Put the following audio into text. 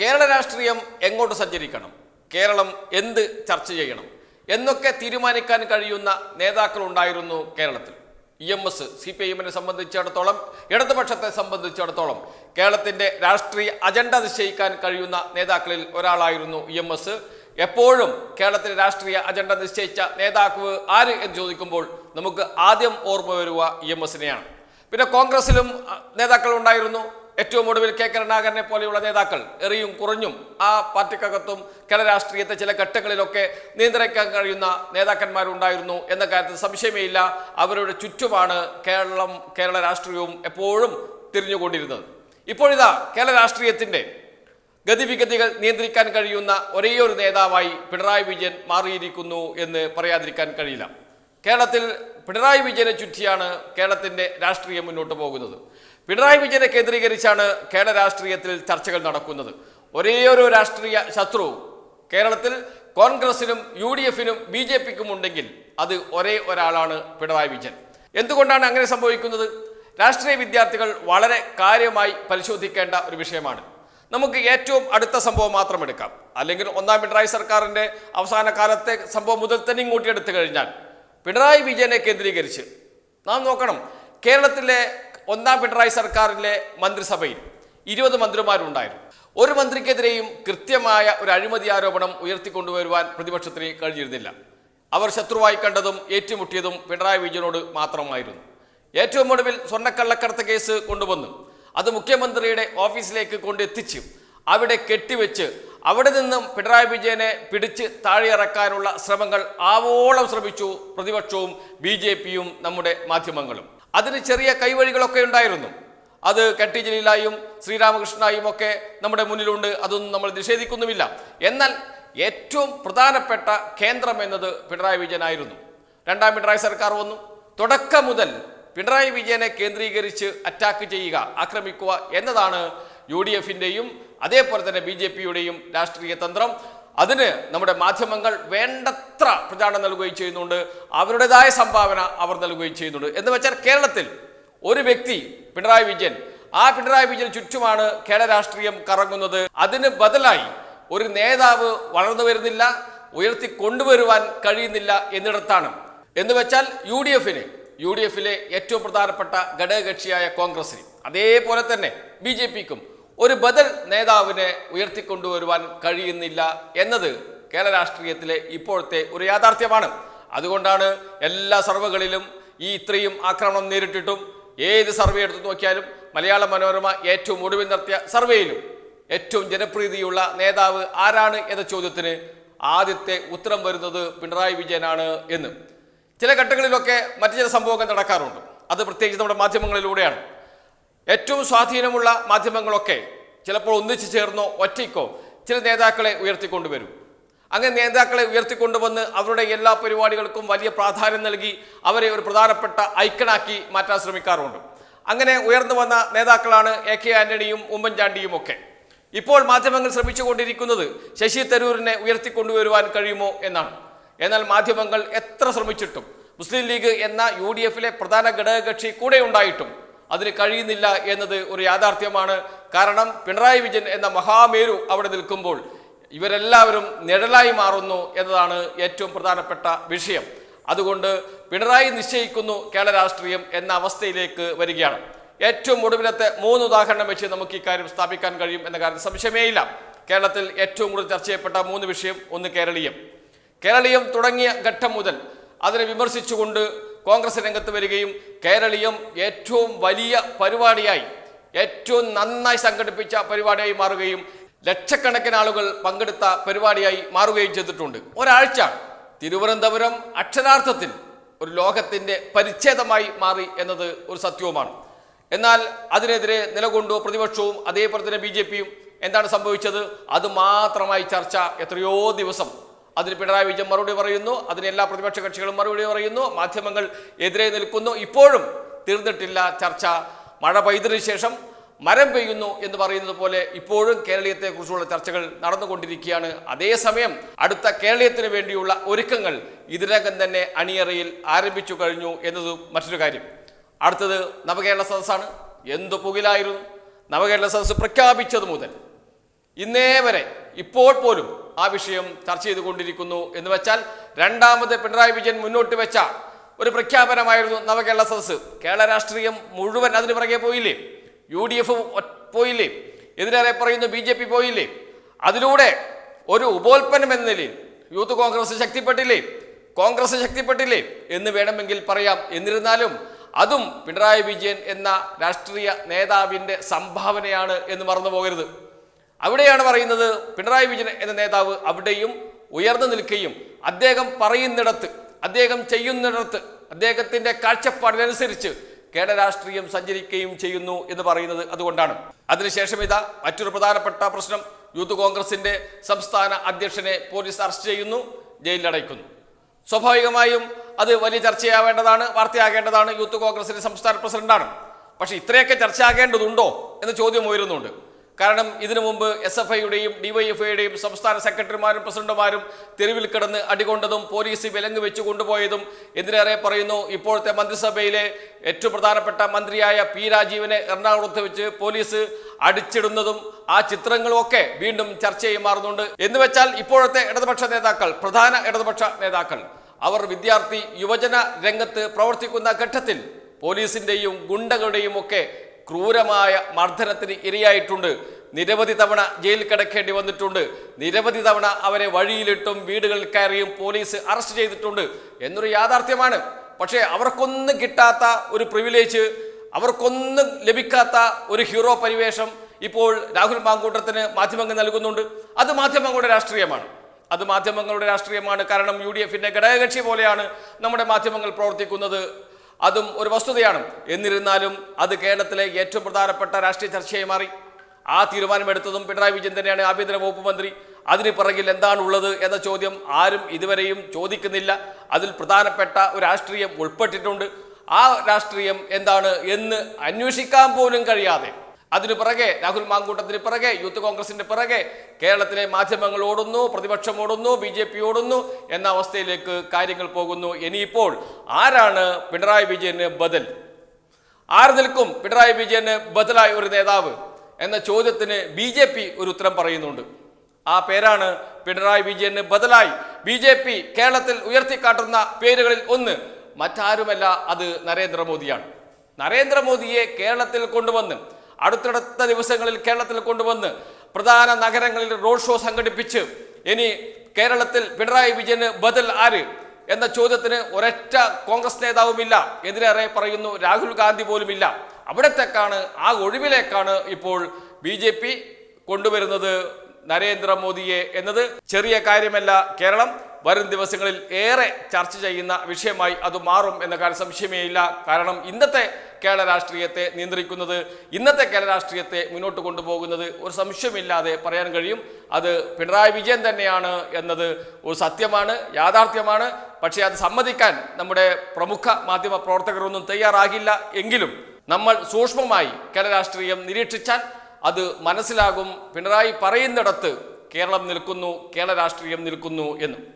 കേരള രാഷ്ട്രീയം എങ്ങോട്ട് സഞ്ചരിക്കണം? കേരളം എന്ത് ചർച്ച ചെയ്യണം? എന്നൊക്കെ തീരുമാനിക്കാൻ കഴിയുന്ന നേതാക്കളുണ്ടായിരുന്നു കേരളത്തിൽ. E M S C P I എമ്മിനെ സംബന്ധിച്ചിടത്തോളം ഇടതുപക്ഷത്തെ സംബന്ധിച്ചിടത്തോളം കേരളത്തിന്റെ രാഷ്ട്രീയ അജണ്ട നിശ്ചയിക്കാൻ കഴിയുന്ന നേതാക്കളിൽ ഒരാളായിരുന്നു ഇ എം എസ്. എപ്പോഴും കേരളത്തിലെ രാഷ്ട്രീയ അജണ്ട നിശ്ചയിച്ച നേതാക്കൾ ആര് എന്ന് ചോദിക്കുമ്പോൾ നമുക്ക് ആദ്യം ഓർമ്മ വരുക ഇ എം എസിനെയാണ്. പിന്നെ കോൺഗ്രസിലും നേതാക്കൾ ഉണ്ടായിരുന്നു. ഏറ്റവും ഒടുവിൽ കെ. കരുണാകരനെ പോലെയുള്ള നേതാക്കൾ എറിയും കുറഞ്ഞും ആ പാർട്ടിക്കകത്തും കേരള രാഷ്ട്രീയത്തെ ചില ഘട്ടങ്ങളിലൊക്കെ നിയന്ത്രിക്കാൻ കഴിയുന്ന നേതാക്കന്മാരുണ്ടായിരുന്നു എന്ന കാര്യത്തിൽ സംശയമേ ഇല്ല അവരുടെ ചുറ്റുമാണ് കേരളം കേരള രാഷ്ട്രീയവും എപ്പോഴും തിരിഞ്ഞുകൊണ്ടിരുന്നത്. ഇപ്പോഴിതാ കേരള രാഷ്ട്രീയത്തിന്റെ ഗതിവിഗതികൾ നിയന്ത്രിക്കാൻ കഴിയുന്ന ഒരേയൊരു നേതാവായി പിണറായി വിജയൻ മാറിയിരിക്കുന്നു എന്ന് പറയാതിരിക്കാൻ കഴിയില്ല. കേരളത്തിൽ പിണറായി വിജയനെ ചുറ്റിയാണ് കേരളത്തിന്റെ രാഷ്ട്രീയം മുന്നോട്ട് പോകുന്നത്. പിണറായി വിജയനെ കേന്ദ്രീകരിച്ചാണ് കേരള രാഷ്ട്രീയത്തിൽ ചർച്ചകൾ നടക്കുന്നത്. ഒരേയൊരു രാഷ്ട്രീയ ശത്രു കേരളത്തിൽ കോൺഗ്രസിനും യു ഡി എഫിനും ബി ജെ പിക്കും ഉണ്ടെങ്കിൽ അത് ഒരേ ഒരാളാണ് പിണറായി വിജയൻ. എന്തുകൊണ്ടാണ് അങ്ങനെ സംഭവിക്കുന്നത്? രാഷ്ട്രീയ വിദ്യാർത്ഥികൾ വളരെ കാര്യമായി പരിശോധിക്കേണ്ട ഒരു വിഷയമാണ്. നമുക്ക് ഏറ്റവും അടുത്ത സംഭവം മാത്രം എടുക്കാം. അല്ലെങ്കിൽ ഒന്നാം പിണറായി സർക്കാരിന്റെ അവസാന കാലത്തെ സംഭവം മുതൽ തന്നെ ഇങ്ങോട്ട് എടുത്തു കഴിഞ്ഞാൽ പിണറായി വിജയനെ കേന്ദ്രീകരിച്ച് നാം നോക്കണം. കേരളത്തിലെ ഒന്നാം പിണറായി സർക്കാരിലെ മന്ത്രിസഭയിൽ ഇരുപത് മന്ത്രിമാരുണ്ടായിരുന്നു. ഒരു മന്ത്രിക്കെതിരെയും കൃത്യമായ ഒരു അഴിമതി ആരോപണം ഉയർത്തിക്കൊണ്ടുവരുവാൻ പ്രതിപക്ഷത്തിന് കഴിഞ്ഞിരുന്നില്ല. അവർ ശത്രുവായി കണ്ടതും ഏറ്റുമുട്ടിയതും പിണറായി വിജയനോട് മാത്രമായിരുന്നു. ഏറ്റവും ഒടുവിൽ സ്വർണക്കള്ളക്കടത്ത് കേസ് കൊണ്ടുവന്നു. അത് മുഖ്യമന്ത്രിയുടെ ഓഫീസിലേക്ക് കൊണ്ടെത്തിച്ച് അവിടെ കെട്ടിവെച്ച് അവിടെ നിന്നും പിണറായി വിജയനെ പിടിച്ച് താഴെയിറക്കാനുള്ള ശ്രമങ്ങൾ ആവോളം ശ്രമിച്ചു പ്രതിപക്ഷവും ബി നമ്മുടെ മാധ്യമങ്ങളും. അതിന് ചെറിയ കൈവഴികളൊക്കെ ഉണ്ടായിരുന്നു. അത് കെട്ടി ജലീലായും ശ്രീരാമകൃഷ്ണനായും ഒക്കെ നമ്മുടെ മുന്നിലുണ്ട്. അതൊന്നും നമ്മൾ നിഷേധിക്കുന്നുമില്ല. എന്നാൽ ഏറ്റവും പ്രധാനപ്പെട്ട കേന്ദ്രം എന്നത് പിണറായി വിജയനായിരുന്നു. രണ്ടാം പിണറായി സർക്കാർ വന്നു. തുടക്കം മുതൽ പിണറായി വിജയനെ കേന്ദ്രീകരിച്ച് അറ്റാക്ക് ചെയ്യുക ആക്രമിക്കുക എന്നതാണ് യു ഡി എഫിന്റെയും അതേപോലെ തന്നെ ബി ജെ പിയുടെയും രാഷ്ട്രീയ തന്ത്രം. അതിന് നമ്മുടെ മാധ്യമങ്ങൾ വേണ്ടത്ര പ്രചാരണം നൽകുകയും ചെയ്യുന്നുണ്ട്. അവരുടേതായ സംഭാവന അവർ നൽകുകയും ചെയ്യുന്നുണ്ട്. എന്ന് വെച്ചാൽ കേരളത്തിൽ ഒരു വ്യക്തി പിണറായി വിജയൻ ആ പിണറായി വിജയൻ ചുറ്റുമാണ് കേരള രാഷ്ട്രീയം കറങ്ങുന്നത്. അതിന് ബദലായി ഒരു നേതാവ് വളർന്നു വരുന്നില്ല ഉയർത്തി കൊണ്ടുവരുവാൻ കഴിയുന്നില്ല എന്നിടത്താണ്. എന്ന് വെച്ചാൽ യു ഡി എഫിന് യു ഡി എഫിലെ ഏറ്റവും പ്രധാനപ്പെട്ട ഘടകകക്ഷിയായ കോൺഗ്രസിന് അതേപോലെ തന്നെ ബി ജെ പിക്കും ഒരു ബദൽ നേതാവിനെ ഉയർത്തിക്കൊണ്ടുവരുവാൻ കഴിയുന്നില്ല എന്നത് കേരള രാഷ്ട്രീയത്തിലെ ഇപ്പോഴത്തെ ഒരു യാഥാർത്ഥ്യമാണ്. അതുകൊണ്ടാണ് എല്ലാ സർവകളിലും ഈ ഇത്രയും ആക്രമണം നേരിട്ടിട്ടും ഏത് സർവേ എടുത്തു നോക്കിയാലും മലയാള മനോരമ ഏറ്റവും ഒടുവിൽ നടത്തിയ സർവേയിലും ഏറ്റവും ജനപ്രീതിയുള്ള നേതാവ് ആരാണ് എന്ന ചോദ്യത്തിന് ആദ്യത്തെ ഉത്തരം വരുന്നത് പിണറായി വിജയനാണ് എന്ന്. ചില ഘട്ടങ്ങളിലൊക്കെ മറ്റു ചില സംഭവങ്ങൾ നടക്കാറുണ്ട്. അത് പ്രത്യേകിച്ച് നമ്മുടെ മാധ്യമങ്ങളിലൂടെയാണ്. ഏറ്റവും സ്വാധീനമുള്ള മാധ്യമങ്ങളൊക്കെ ചിലപ്പോൾ ഒന്നിച്ചു ചേർന്നോ ഒറ്റയ്ക്കോ ചില നേതാക്കളെ ഉയർത്തിക്കൊണ്ടുവരും. അങ്ങനെ നേതാക്കളെ ഉയർത്തിക്കൊണ്ടുവന്ന് അവരുടെ എല്ലാ പരിപാടികൾക്കും വലിയ പ്രാധാന്യം നൽകി അവരെ ഒരു പ്രധാനപ്പെട്ട ഐക്കണാക്കി മാറ്റാൻ ശ്രമിക്കാറുണ്ട്. അങ്ങനെ ഉയർന്നു വന്ന നേതാക്കളാണ് എ കെ ആന്റണിയും ഉമ്മൻചാണ്ടിയും ഒക്കെ. ഇപ്പോൾ മാധ്യമങ്ങൾ ശ്രമിച്ചുകൊണ്ടിരിക്കുന്നത് ശശി തരൂരിനെ ഉയർത്തിക്കൊണ്ടുവരുവാൻ കഴിയുമോ എന്നാണ്. എന്നാൽ മാധ്യമങ്ങൾ എത്ര ശ്രമിച്ചിട്ടും മുസ്ലിം ലീഗ് എന്ന യു ഡി എഫിലെ പ്രധാന ഘടകകക്ഷി കൂടെ ഉണ്ടായിട്ടും അതിന് കഴിയുന്നില്ല എന്നത് ഒരു യാഥാർത്ഥ്യമാണ്. കാരണം പിണറായി വിജയൻ എന്ന മഹാമേരു അവിടെ നിൽക്കുമ്പോൾ ഇവരെല്ലാവരും നിഴലായി മാറുന്നു എന്നതാണ് ഏറ്റവും പ്രധാനപ്പെട്ട വിഷയം. അതുകൊണ്ട് പിണറായി നിശ്ചയിക്കുന്നു കേരള രാഷ്ട്രീയം എന്ന അവസ്ഥയിലേക്ക് വരികയാണ്. ഏറ്റവും ഒടുവിലത്തെ മൂന്ന് ഉദാഹരണം വെച്ച് നമുക്ക് ഇക്കാര്യം സ്ഥാപിക്കാൻ കഴിയും എന്ന കാര്യം സംശയമേയില്ല. കേരളത്തിൽ ഏറ്റവും കൂടുതൽ ചർച്ച ചെയ്യപ്പെട്ട മൂന്ന് വിഷയം ഒന്ന് കേരളീയം. കേരളീയം തുടങ്ങിയ ഘട്ടം മുതൽ അതിനെ വിമർശിച്ചുകൊണ്ട് കോൺഗ്രസ് രംഗത്ത് വരികയും കേരളീയം ഏറ്റവും വലിയ പരിപാടിയായി ഏറ്റവും നന്നായി സംഘടിപ്പിച്ച പരിപാടിയായി മാറുകയും ലക്ഷക്കണക്കിന് ആളുകൾ പങ്കെടുത്ത പരിപാടിയായി മാറുകയും ചെയ്തിട്ടുണ്ട്. ഒരാഴ്ച തിരുവനന്തപുരം അക്ഷരാർത്ഥത്തിൽ ഒരു ലോകത്തിന്റെ പരിച്ഛേദമായി മാറി എന്നത് ഒരു സത്യവുമാണ്. എന്നാൽ അതിനെതിരെ നിലകൊണ്ടു പ്രതിപക്ഷവും അതേപോലെ തന്നെ ബി എന്താണ് സംഭവിച്ചത്? അത് മാത്രമായി ചർച്ച എത്രയോ ദിവസം അതിന് പിണറായി വിജയൻ മറുപടി പറയുന്നു. അതിന് എല്ലാ പ്രതിപക്ഷ കക്ഷികളും മറുപടി പറയുന്നു. മാധ്യമങ്ങൾ എതിരെ നിൽക്കുന്നു. ഇപ്പോഴും തീർന്നിട്ടില്ല ചർച്ച. മഴ പെയ്തതിനു ശേഷം മരം പെയ്യുന്നു എന്ന് പറയുന്നത് പോലെ ഇപ്പോഴും കേരളീയത്തെ കുറിച്ചുള്ള ചർച്ചകൾ നടന്നുകൊണ്ടിരിക്കുകയാണ്. അതേസമയം അടുത്ത കേരളീയത്തിന് വേണ്ടിയുള്ള ഒരുക്കങ്ങൾ ഇതിനകം തന്നെ അണിയറയിൽ ആരംഭിച്ചു കഴിഞ്ഞു എന്നത് മറ്റൊരു കാര്യം. അടുത്തത് നവകേരള സദസ്സാണ്. എന്തു പുകിലായിരുന്നു. നവകേരള സദസ്സ് പ്രഖ്യാപിച്ചത് മുതൽ. ഇന്നേ വരെ ഇപ്പോൾ പോലും ആ വിഷയം ചർച്ച ചെയ്തുകൊണ്ടിരിക്കുന്നു എന്ന് വെച്ചാൽ രണ്ടാമത് പിണറായി വിജയൻ മുന്നോട്ട് വെച്ച ഒരു പ്രഖ്യാപനമായിരുന്നു നവകേരള സദസ് കേരള രാഷ്ട്രീയം മുഴുവൻ അതിന് പിറകെ പോയില്ലേ? യു ഡി എഫ് പോയില്ലേ? എതിരേറെ പറയുന്നു ബി ജെ പി പോയില്ലേ? അതിലൂടെ ഒരു ഉപോൽപ്പന്നം എന്ന നിലയിൽ യൂത്ത് കോൺഗ്രസ് ശക്തിപ്പെട്ടില്ലേ? കോൺഗ്രസ് ശക്തിപ്പെട്ടില്ലേ? എന്ന് വേണമെങ്കിൽ പറയാം. എന്നിരുന്നാലും അതും പിണറായി വിജയൻ എന്ന രാഷ്ട്രീയ നേതാവിന്റെ സംഭാവനയാണ് എന്ന് മറന്നു പോകരുത് അവിടെയാണ് പറയുന്നത് പിണറായി വിജയൻ എന്ന നേതാവ് അവിടെയും ഉയർന്നു നിൽക്കുകയും അദ്ദേഹം പറയുന്നിടത്ത് അദ്ദേഹം ചെയ്യുന്നിടത്ത് അദ്ദേഹത്തിന്റെ കാഴ്ചപ്പാടിനനുസരിച്ച് കേരള രാഷ്ട്രീയം സഞ്ചരിക്കുകയും ചെയ്യുന്നു എന്ന് പറയുന്നത് അതുകൊണ്ടാണ്. അതിനുശേഷം ഇതാ മറ്റൊരു പ്രധാനപ്പെട്ട പ്രശ്നം യൂത്ത് കോൺഗ്രസിന്റെ സംസ്ഥാന അധ്യക്ഷനെ പോലീസ് അറസ്റ്റ് ചെയ്യുന്നു ജയിലിലടയ്ക്കുന്നു. സ്വാഭാവികമായും അത് വലിയ ചർച്ചയാവേണ്ടതാണ് വാർത്തയാകേണ്ടതാണ് യൂത്ത് കോൺഗ്രസിന്റെ സംസ്ഥാന പ്രസിഡന്റാണ്. പക്ഷെ ഇത്രയൊക്കെ ചർച്ചയാകേണ്ടതുണ്ടോ എന്ന ചോദ്യം ഉയരുന്നുണ്ട്. കാരണം ഇതിനു മുമ്പ് എസ് എഫ് ഐയുടെയും ഡിവൈഎഫ്ഐയുടെയും സംസ്ഥാന സെക്രട്ടറിമാരും പ്രസിഡന്റുമാരും തെരുവിൽ കിടന്ന് അടികൊണ്ടതും പോലീസ് വിലങ്ങ് വെച്ച് കൊണ്ടുപോയതും എന്തിനേറെ പറയുന്നു? ഇപ്പോഴത്തെ മന്ത്രിസഭയിലെ ഏറ്റവും പ്രധാനപ്പെട്ട മന്ത്രിയായ പി രാജീവിനെ എറണാകുളത്ത് വെച്ച് പോലീസ് അടിച്ചിടുന്നതും ആ ചിത്രങ്ങളുമൊക്കെ വീണ്ടും ചർച്ചയായി മാറുന്നുണ്ട്. എന്ന് വെച്ചാൽ ഇപ്പോഴത്തെ ഇടതുപക്ഷ നേതാക്കൾ പ്രധാന ഇടതുപക്ഷ നേതാക്കൾ അവർ വിദ്യാർത്ഥി യുവജന രംഗത്ത് പ്രവർത്തിക്കുന്ന ഘട്ടത്തിൽ പോലീസിന്റെയും ഗുണ്ടകളുടെയും ഒക്കെ ക്രൂരമായ മർദ്ദനത്തിന് ഇരയായിട്ടുണ്ട്. നിരവധി തവണ ജയിലിൽ കിടക്കേണ്ടി വന്നിട്ടുണ്ട്. നിരവധി തവണ അവരെ വഴിയിലിട്ടും വീടുകളിൽ കയറിയും പോലീസ് അറസ്റ്റ് ചെയ്തിട്ടുണ്ട് എന്നൊരു യാഥാർത്ഥ്യമാണ്. പക്ഷേ അവർക്കൊന്നും കിട്ടാത്ത ഒരു പ്രിവിലേജ് അവർക്കൊന്നും ലഭിക്കാത്ത ഒരു ഹീറോ പരിവേഷം ഇപ്പോൾ രാഹുൽ മാങ്കൂട്ടത്തിന് മാധ്യമങ്ങൾ നൽകുന്നുണ്ട്. അത് മാധ്യമങ്ങളുടെ രാഷ്ട്രീയമാണ്. അത് മാധ്യമങ്ങളുടെ രാഷ്ട്രീയമാണ്. കാരണം യു ഡി എഫിന്റെ ഘടകകക്ഷി പോലെയാണ് നമ്മുടെ മാധ്യമങ്ങൾ പ്രവർത്തിക്കുന്നത്. അതും ഒരു വസ്തുതയാണ്. എന്നിരുന്നാലും അത് കേരളത്തിലെ ഏറ്റവും പ്രധാനപ്പെട്ട രാഷ്ട്രീയ ചർച്ചയായി മാറി. ആ തീരുമാനമെടുത്തതും പിണറായി വിജയൻ തന്നെയാണ് ആഭ്യന്തര വകുപ്പ് മന്ത്രി. അതിന് പിറകിൽ എന്താണ് ഉള്ളത് എന്ന ചോദ്യം ആരും ഇതുവരെയും ചോദിക്കുന്നില്ല. അതിൽ പ്രധാനപ്പെട്ട ഒരു രാഷ്ട്രീയം ഉൾപ്പെട്ടിട്ടുണ്ട്. ആ രാഷ്ട്രീയം എന്താണ് എന്ന് അന്വേഷിക്കാൻ പോലും കഴിയാതെ അതിനു പിറകെ രാഹുൽ മാങ്കൂട്ടത്തിന് പിറകെ യൂത്ത് കോൺഗ്രസിന്റെ പിറകെ കേരളത്തിലെ മാധ്യമങ്ങൾ ഓടുന്നു പ്രതിപക്ഷം ഓടുന്നു ബി ജെ പി ഓടുന്നു എന്ന അവസ്ഥയിലേക്ക് കാര്യങ്ങൾ പോകുന്നു. ഇനിയിപ്പോൾ ആരാണ് പിണറായി വിജയന് ബദൽ? ആര് നിൽക്കും പിണറായി വിജയന് ബദലായ ഒരു നേതാവ് എന്ന ചോദ്യത്തിന് ബി ജെ പി ഒരു ഉത്തരം പറയുന്നുണ്ട്. ആ പേരാണ് പിണറായി വിജയന് ബദലായി. ബി ജെ പി കേരളത്തിൽ ഉയർത്തിക്കാട്ടുന്ന പേരുകളിൽ ഒന്ന്. മറ്റാരുമല്ല അത് നരേന്ദ്രമോദിയാണ്. നരേന്ദ്രമോദിയെ കേരളത്തിൽ കൊണ്ടുവന്ന് അടുത്തടുത്ത ദിവസങ്ങളിൽ കേരളത്തിൽ കൊണ്ടുവന്ന് പ്രധാന നഗരങ്ങളിൽ റോഡ് ഷോ സംഘടിപ്പിച്ച് ഇനി കേരളത്തിൽ പിണറായി വിജയന് ബദൽ ആര് എന്ന ചോദ്യത്തിന് ഒരൊറ്റ കോൺഗ്രസ് നേതാവുമില്ല. എതിരേറെ പറയുന്നു രാഹുൽ ഗാന്ധി പോലുമില്ല. അവിടത്തേക്കാണ് ആ ഒഴിവിലേക്കാണ് ഇപ്പോൾ ബി ജെ പി കൊണ്ടുവരുന്നത് നരേന്ദ്രമോദിയെ എന്നത്. ചെറിയ കാര്യമല്ല കേരളം. വരും ദിവസങ്ങളിൽ ഏറെ ചർച്ച ചെയ്യുന്ന വിഷയമായി അത് മാറും എന്ന കാര്യം സംശയമേ ഇല്ല കാരണം ഇന്നത്തെ കേരള രാഷ്ട്രീയത്തെ നിയന്ത്രിക്കുന്നത് ഇന്നത്തെ കേരള രാഷ്ട്രീയത്തെ മുന്നോട്ട് കൊണ്ടുപോകുന്നത് ഒരു സംശയമില്ലാതെ പറയാൻ കഴിയും. അത് പിണറായി വിജയൻ തന്നെയാണ് എന്നത് ഒരു സത്യമാണ് യാഥാർത്ഥ്യമാണ്. പക്ഷേ അത് സമ്മതിക്കാൻ നമ്മുടെ പ്രമുഖ മാധ്യമ പ്രവർത്തകരൊന്നും തയ്യാറാകില്ല. എങ്കിലും നമ്മൾ സൂക്ഷ്മമായി കേരള രാഷ്ട്രീയം നിരീക്ഷിച്ചാൽ അത് മനസ്സിലാകും. പിണറായി പറയുന്നിടത്ത് കേരളം നിൽക്കുന്നു കേരള രാഷ്ട്രീയം നിൽക്കുന്നു എന്ന്.